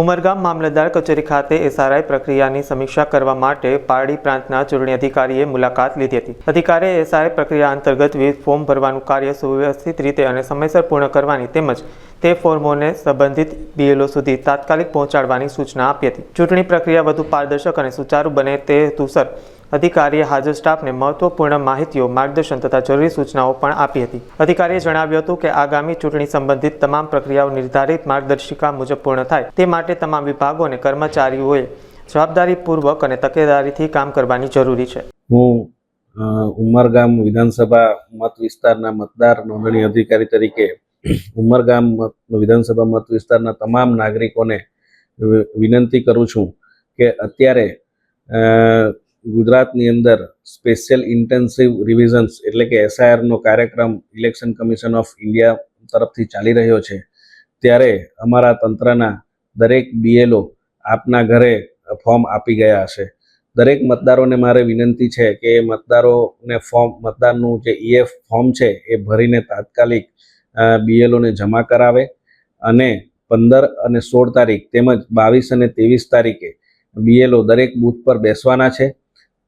ઉમરગામ મામલતદાર કચેરી ખાતે એસઆરઆઈ પ્રક્રિયાની સમીક્ષા કરવા માટે પારડી પ્રાંતના ચૂંટણી અધિકારીએ મુલાકાત લીધી હતી. અધિકારીએ એસઆરઆઈ પ્રક્રિયા અંતર્ગત વિવિધ ફોર્મ ભરવાનું કાર્ય સુવ્યવસ્થિત રીતે અને સમયસર પૂર્ણ કરવાની તેમજ તે ફોર્મોને સંબંધિત બીએલઓ સુધી તાત્કાલિક પહોંચાડવાની સૂચના આપી હતી. ચૂંટણી પ્રક્રિયા વધુ પારદર્શક અને સુચારુ બને તે હેતુસર અધિકારીએ હાજર સ્ટાફને મહત્વપૂર્ણ માહિતીઓ, માર્ગદર્શન તથા જરૂરી સૂચનાઓ પણ આપી હતી. અધિકારીએ જણાવ્યું હતું કે આગામી ચૂંટણી સંબંધિત તમામ પ્રક્રિયાઓ નિર્ધારિત માર્ગદર્શિકા મુજબ પૂર્ણ થાય. તે માટે તમામ વિભાગો અને કર્મચારીઓએ જવાબદારીપૂર્વક અને તકેદારીથી કામ કરવાની જરૂરી છે. હું ઉમરગામ વિધાનસભા મત વિસ્તારના મતદાર નોંધણી અધિકારી તરીકે ઉમરગામ વિધાનસભા મત વિસ્તારના તમામ નાગરિકોને વિનંતી કરું છું કે અત્યારે ગુજરાતની અંદર સ્પેશિયલ ઇન્ટેન્સિવ રિવિઝન્સ એટલે કે એસઆઈઆરનો કાર્યક્રમ ઇલેક્શન કમિશન ઓફ ઇન્ડિયા તરફથી ચાલી રહ્યો છે. ત્યારે અમારા તંત્રના દરેક બીએલઓ આપના ઘરે ફોર્મ આપી ગયા હશે. દરેક મતદારોને મારે વિનંતી છે કે મતદારોને ફોર્મ, મતદારનું જે ઈએફ ફોર્મ છે એ ભરીને તાત્કાલિક બીએલઓને જમા કરાવે અને પંદર અને સોળ તારીખ તેમજ બાવીસ અને ત્રેવીસ તારીખે બીએલઓ દરેક બૂથ પર બેસવાના છે.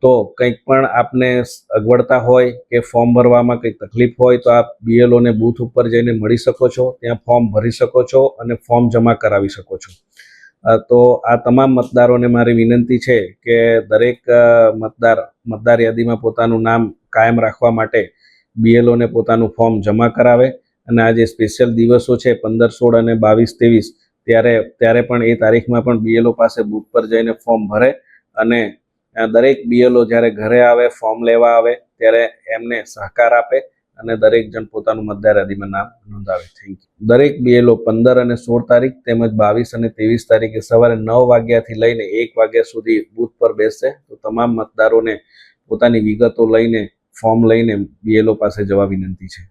તો કંઈક પણ આપને અગવડતા હોય કે ફોર્મ ભરવામાં કંઈ તકલીફ હોય તો આપ બીએલઓને બૂથ ઉપર જઈને મળી શકો છો, ત્યાં ફોર્મ ભરી શકો છો અને ફોર્મ જમા કરાવી શકો છો. તો આ તમામ મતદારોને મારી વિનંતી છે કે દરેક મતદાર મતદાર યાદીમાં પોતાનું નામ કાયમ રાખવા માટે બીએલઓને પોતાનું ફોર્મ જમા કરાવે અને આ જે સ્પેશિયલ દિવસો છે પંદર, સોળ અને બાવીસ, ત્રેવીસ, ત્યારે ત્યારે પણ એ તારીખમાં પણ બીએલઓ પાસે બૂથ પર જઈને ફોર્મ ભરે અને દરેક બીએલઓ જ્યારે ઘરે આવે ફોર્મ લેવા આવે, ત્યારે એમને સહકાર આપે અને દરેક જણ પોતાનું મતદાર યાદીમાં નામ નોંધાવે. થેન્ક યુ દરેક બીએલઓ પંદર અને સોળ તારીખ તેમજ બાવીસ અને ત્રેવીસ તારીખે સવારે નવ વાગ્યાથી લઈને એક વાગ્યા સુધી બૂથ પર બેસશે તો તમામ મતદારોને પોતાની વિગતો લઈને ફોર્મ લઈને બીએલઓ પાસે જવા વિનંતી છે.